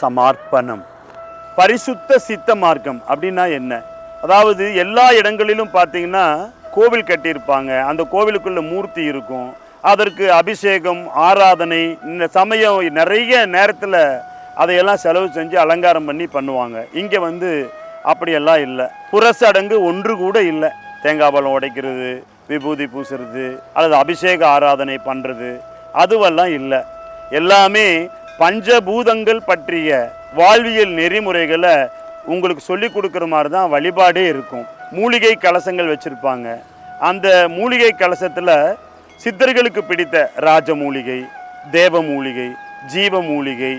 சமார்ப்பணம். பரிசுத்த சித்த மார்க்கம் அப்படின்னா என்ன? அதாவது எல்லா இடங்களிலும் பார்த்தீங்கன்னா கோவில் கட்டியிருப்பாங்க. அந்த கோவிலுக்குள்ள மூர்த்தி இருக்கும். அதற்கு அபிஷேகம் ஆராதனை இந்த சமயம் நிறைய நேரத்தில் அதையெல்லாம் செலவு செஞ்சு அலங்காரம் பண்ணி பண்ணுவாங்க. இங்கே வந்து அப்படியெல்லாம் இல்லை. புரசடங்கு ஒன்று கூட இல்லை. தேங்காய் பழம் உடைக்கிறது விபூதி பூசுறது அல்லது அபிஷேக ஆராதனை பண்ணுறது அதுவெல்லாம் இல்லை. எல்லாமே பஞ்சபூதங்கள் பற்றிய வாழ்வியல் நெறிமுறைகளை உங்களுக்கு சொல்லி கொடுக்குற மாதிரி தான் வழிபாடே இருக்கும். மூலிகை கலசங்கள் வச்சுருப்பாங்க. அந்த மூலிகை கலசத்தில் சித்தர்களுக்கு பிடித்த ராஜ மூலிகை தேவ மூலிகை ஜீவ மூலிகை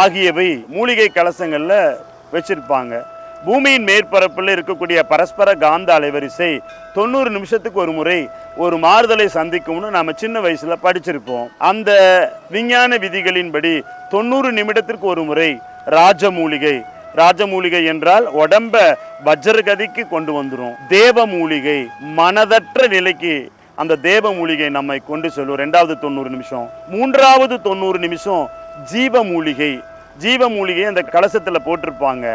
ஆகியவை மூலிகை கலசங்களில் வச்சுருப்பாங்க. பூமியின் மேற்பரப்பில் இருக்கக்கூடிய பரஸ்பர காந்த அலைவரிசை தொண்ணூறு நிமிஷத்துக்கு ஒரு முறை ஒரு மாறுதலை சந்திக்கும்னு நாம் சின்ன வயசில் படிச்சிருப்போம். அந்த விஞ்ஞான விதிகளின்படி தொண்ணூறு நிமிடத்திற்கு ஒரு முறை ராஜமூலிகை ராஜமூலிகை என்றால் உடம்ப வஜ்ரகதிக்கு கொண்டு வந்துடும் தேவ மூலிகை மனதற்ற நிலைக்கு அந்த தேவ மூலிகை நம்மை கொண்டு செல்லும். ரெண்டாவது தொண்ணூறு நிமிஷம். மூன்றாவது தொண்ணூறு நிமிஷம் ஜீவ மூலிகை ஜீவ மூலிகை அந்த கலசத்தில் போட்டிருப்பாங்க.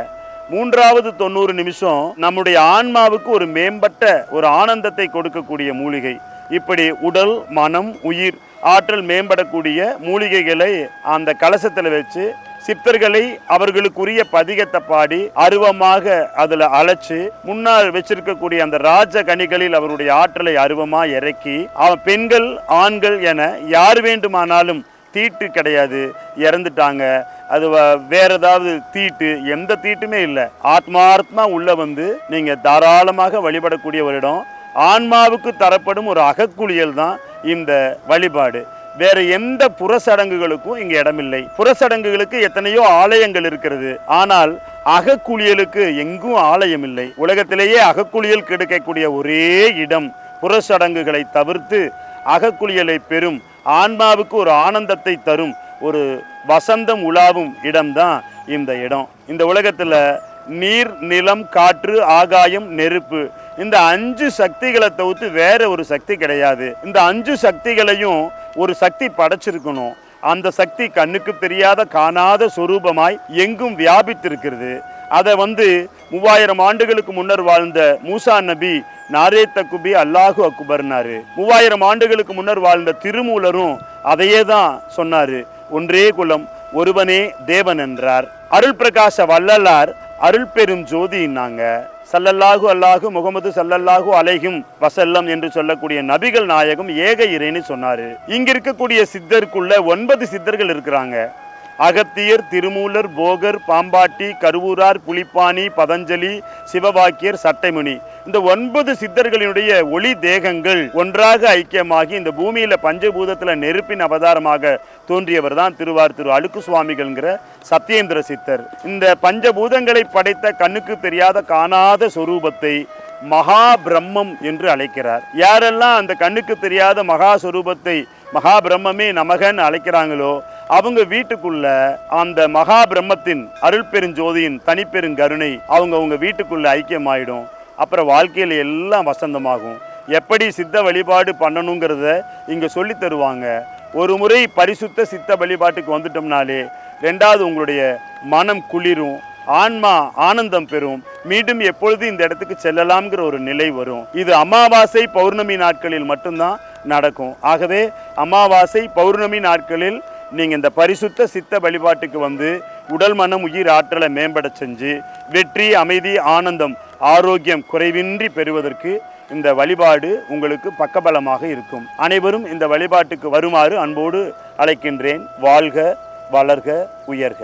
மூன்றாவது தொண்ணூறு நிமிஷம் நம்முடைய ஆன்மாவுக்கு ஒரு மேம்பட்ட ஒரு ஆனந்தத்தை கொடுக்கக்கூடிய மூலிகை. இப்படி உடல் மனம் உயிர் ஆற்றல் மேம்படக்கூடிய மூலிகைகளை அந்த கலசத்தில் வச்சு சித்தர்களை அவர்களுக்குரிய பதிகத்தை பாடி அருவமாக அதில் அழைச்சி முன்னால் வச்சிருக்கக்கூடிய அந்த ராஜ கனிகளில் அவருடைய ஆற்றலை அருவமாக இறக்கி அவன் பெண்கள் ஆண்கள் என யார் வேண்டுமானாலும் தீட்டு கிடையாது இறந்துட்டாங்க. அது வ- வேற ஏதாவது தீட்டு எந்த தீட்டுமே இல்லை. ஆத்மார்த்தமா உள்ள வந்து நீங்க தாராளமாக வழிபடக்கூடிய ஒரு இடம். ஆன்மாவுக்கு தரப்படும் ஒரு அகக்குளியல் தான் இந்த வழிபாடு. வேற எந்த புறசடங்குகளுக்கும் இங்க இடமில்லை. புறசடங்குகளுக்கு எத்தனையோ ஆலயங்கள் இருக்கிறது. ஆனால் அகக்குளியலுக்கு எங்கும் ஆலயம் இல்லை. உலகத்திலேயே அகக்குளியல் கிடைக்கக்கூடிய ஒரே இடம் புறசடங்குகளை தவிர்த்து அகக்குளியலை பெறும் ஆன்மாவுக்கு ஒரு ஆனந்தத்தை தரும் ஒரு வசந்தம் உலாவும் இடம்தான் இந்த இடம். இந்த உலகத்தில் நீர் நிலம் காற்று ஆகாயம் நெருப்பு இந்த அஞ்சு சக்திகளை தவிர்த்து வேற ஒரு சக்தி கிடையாது. இந்த அஞ்சு சக்திகளையும் ஒரு சக்தி படைச்சிருக்கணும். அந்த சக்தி கண்ணுக்கு தெரியாத காணாத சொரூபமாய் எங்கும் வியாபித்திருக்கிறது. அதை வந்து மூவாயிரம் ஆண்டுகளுக்கு முன்னர் வாழ்ந்த மூசா நபி நாரே தக்குபி அல்லாஹு அக்பர்னாரு. மூவாயிரம் ஆண்டுகளுக்கு முன்னர் வாழ்ந்த திருமூலரும் அதையே தான் சொன்னாரு. ஒன்றே குலம் ஒருவனே தேவன் என்றார். அருள் பிரகாச வள்ளலார் அருள் பெரும் ஜோதின்னாங்க சல்லல்லாஹு அல்லாஹு முகமது சல்லல்லாஹு அலைஹும் வசல்லம் என்று சொல்லக்கூடிய நபிகள் நாயகம் ஏக இறைன்னு சொன்னாரு. இங்க இருக்கக்கூடிய சித்தருக்குள்ள ஒன்பது சித்தர்கள் இருக்கிறாங்க. அகத்தியர் திருமூலர் போகர் பாம்பாட்டி கருவூரார் புலிப்பாணி பதஞ்சலி சிவவாக்கியர் சட்டைமுனி. இந்த ஒன்பது சித்தர்களினுடைய ஒளி தேகங்கள் ஒன்றாக ஐக்கியமாகி இந்த பூமியில பஞ்சபூதத்துல நெருப்பின் அவதாரமாக தோன்றியவர் தான் திருவார் திரு அழுக்கு சுவாமிகள்ங்கிற சத்யேந்திர சித்தர். இந்த பஞ்சபூதங்களை படைத்த கண்ணுக்கு தெரியாத காணாத சொரூபத்தை மகா பிரம்மம் என்று அழைக்கிறார். யாரெல்லாம் அந்த கண்ணுக்கு தெரியாத மகா சொரூபத்தை மகா பிரம்மமே நமகன்னு அழைக்கிறாங்களோ அவங்க வீட்டுக்குள்ள அந்த மகா பிரம்மத்தின் அருள் பெருஞ்சோதியின் தனிப்பெருங்கருணை அவங்க அவங்க வீட்டுக்குள்ள ஐக்கியமாயிடும். அப்புறம் வாழ்க்கையில் எல்லாம் வசந்தமாகும். எப்படி சித்த வழிபாடு பண்ணணுங்கிறத இங்கே சொல்லி தருவாங்க. ஒரு முறை பரிசுத்த சித்த வழிபாட்டுக்கு வந்துட்டோம்னாலே ரெண்டாவது உங்களுடைய மனம் குளிரும். ஆன்மா ஆனந்தம் பெறும். மீண்டும் எப்பொழுது இந்த இடத்துக்கு செல்லலாம்ங்கிற ஒரு நிலை வரும். இது அமாவாசை பௌர்ணமி நாட்களில் மட்டும்தான் நடக்கும். ஆகவே அமாவாசை பௌர்ணமி நாட்களில் நீங்கள் இந்த பரிசுத்த சித்த வழிபாட்டுக்கு வந்து உடல் மனம் உயிர் ஆற்றலை மேம்பட செஞ்சு வெற்றி அமைதி ஆனந்தம் ஆரோக்கியம் குறைவின்றி பெறுவதற்கு இந்த வழிபாடு உங்களுக்கு பக்கபலமாக இருக்கும். அனைவரும் இந்த வழிபாட்டுக்கு வருமாறு அன்போடு அழைக்கின்றேன். வாழ்க வளர்க உயர்க.